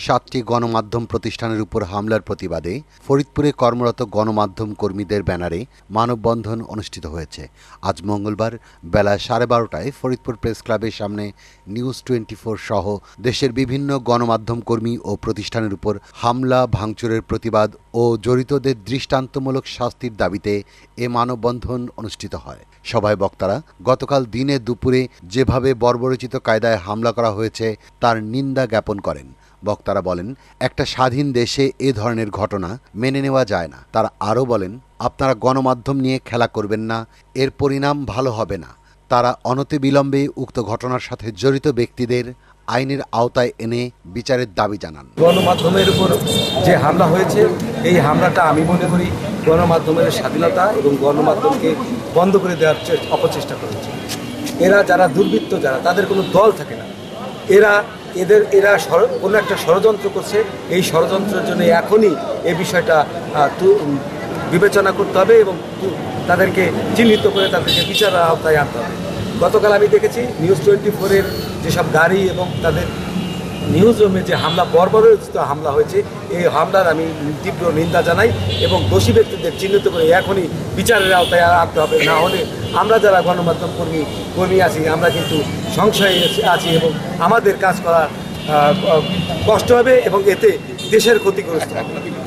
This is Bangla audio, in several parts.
সাতটি গণমাধ্যম প্রতিষ্ঠানের উপর হামলার প্রতিবাদে ফরিদপুরে কর্মরত গণমাধ্যম কর্মীদের ব্যানারে মানববন্ধন অনুষ্ঠিত হয়েছে। আজ মঙ্গলবার বেলা সাড়ে বারোটায় ফরিদপুর প্রেস ক্লাবের সামনে নিউজ টোয়েন্টি সহ দেশের বিভিন্ন গণমাধ্যম কর্মী ও প্রতিষ্ঠানের উপর হামলা, ভাঙচুরের প্রতিবাদ ও জড়িতদের দৃষ্টান্তমূলক শাস্তির দাবিতে এ মানববন্ধন অনুষ্ঠিত হয়। সভায় বক্তারা, গতকাল দিনে দুপুরে যেভাবে বর্বরচিত কায়দায় হামলা করা হয়েছে, তার নিন্দা জ্ঞাপন করেন। বক্তারা বলেন, একটা স্বাধীন দেশে এ ধরনের ঘটনা মেনে নেওয়া যায় না। তারা আরও বলেন, আপনারা গণমাধ্যম নিয়ে খেলা করবেন না, এর পরিণাম ভালো হবে না। তারা অনতিবিলম্বে উক্ত ঘটনার সাথে জড়িত ব্যক্তিদের আইনের আওতায় এনে বিচারের দাবি জানান। গণমাধ্যমের উপর যে হামলা হয়েছে, এই হামলাটা আমি মনে করি গণমাধ্যমের স্বাধীনতা এবং গণমাধ্যমকে বন্ধ করে দেওয়ার অপচেষ্টা করেছে। এরা যারা দুর্বৃত্ত, যারা তাদের কোনো দল থাকে না, এরা এদের, এরা কোনো একটা ষড়যন্ত্র করছে, এই ষড়যন্ত্রের জন্য এখনই এ বিষয়টা বিবেচনা করতে হবে এবং তাদেরকে চিহ্নিত করে তাদেরকে বিচার আওতায় আনতে হবে। গতকাল আমি দেখেছি, নিউজ টোয়েন্টি ফোরের যেসব গাড়ি এবং তাদের নিউজ রুমে যে হামলা, বর্বরোচিত হামলা হয়েছে, এই হামলার আমি তীব্র নিন্দা জানাই এবং দোষী ব্যক্তিদের চিহ্নিত করে এখনই বিচারের আওতায় আনতে হবে। না হলে আমরা যারা গণমাধ্যম কর্মী কর্মী আছি, আমরা কিন্তু সংশয়ে আছি এবং আমাদের কাজ করা কষ্ট হবে এবং এতে দেশের ক্ষতিগ্রস্ত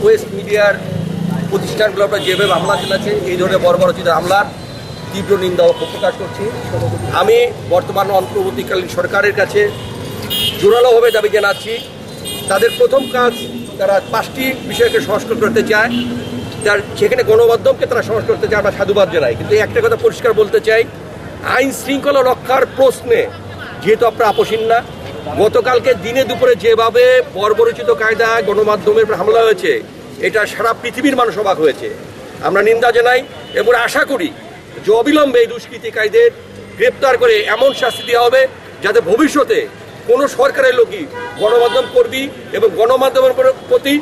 ওয়েস্ট মিডিয়ার প্রতিষ্ঠানগুলো আমরা যেভাবে হামলা চালাচ্ছে, এই ধরনের চিন্তা হামলার তীব্র নিন্দা ও প্রকাশ করছি। আমি বর্তমান অন্তর্বর্তীকালীন সরকারের কাছে জোরালোভাবে দাবি জানাচ্ছি। তাদের প্রথম কাজ তারা পাঁচটি বিষয়কে সংস্কার করতে চায়। তার সেখানে গণমাধ্যমকে তারা সংস্কার করতে চায়, আমরা সাধুবাদ জানাই। কিন্তু একটা কথা পরিষ্কার বলতে চাই, আইন শৃঙ্খলা রক্ষার প্রশ্নে যেহেতু আপনারা আপোষীন না, গতকালকে দিনে দুপুরে যেভাবে বর্বরচিত কায়দায় গণমাধ্যমের হামলা হয়েছে, এটা সারা পৃথিবীর মানুষ অবাক হয়েছে। আমরা নিন্দা জানাই এবং আশা করি যে অবিলম্বে এই দুষ্কৃতিকারীদের গ্রেপ্তার করে এমন শাস্তি দেওয়া হবে যাতে ভবিষ্যতে কোনো সরকারের লোকই গণমাধ্যম কর্মী এবং গণমাধ্যমের প্রতি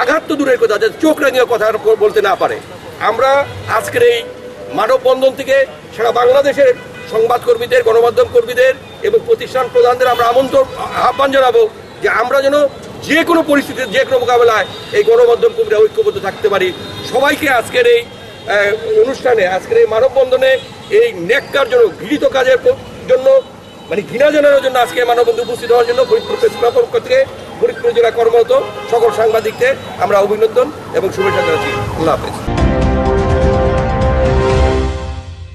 আঘাত তো দূরের কথা যাতে চোখ রাঙিয়ে কথা বলতে না পারে। আমরা আজকের এই মানববন্ধন থেকে সারা বাংলাদেশের সংবাদকর্মীদের, গণমাধ্যম কর্মীদের এবং প্রতিষ্ঠান প্রধানদের আমরা আমন্ত্রণ, আহ্বান জানাব যে আমরা যেন যে কোনো পরিস্থিতিতে, যে কোনো মোকাবেলায় এই গণমাধ্যম কর্মীরা ঐক্যবদ্ধ থাকতে পারি। সবাইকে আজকের এই অনুষ্ঠানে, আজকের এই মানববন্ধনে এই নেককার জন্য ঘৃণিত কাজের জন্য মানে ঘৃণা জানানোর জন্য আজকে মানববন্ধু উপস্থিত হওয়ার জন্য ফরিদপুর প্রেস ক্লাবের পক্ষ থেকে ফরিদপুর জেলা কর্মরত সকল সাংবাদিকদের আমরা অভিনন্দন এবং শুভেচ্ছা জানাচ্ছি। আল্লাহ হাফেজ।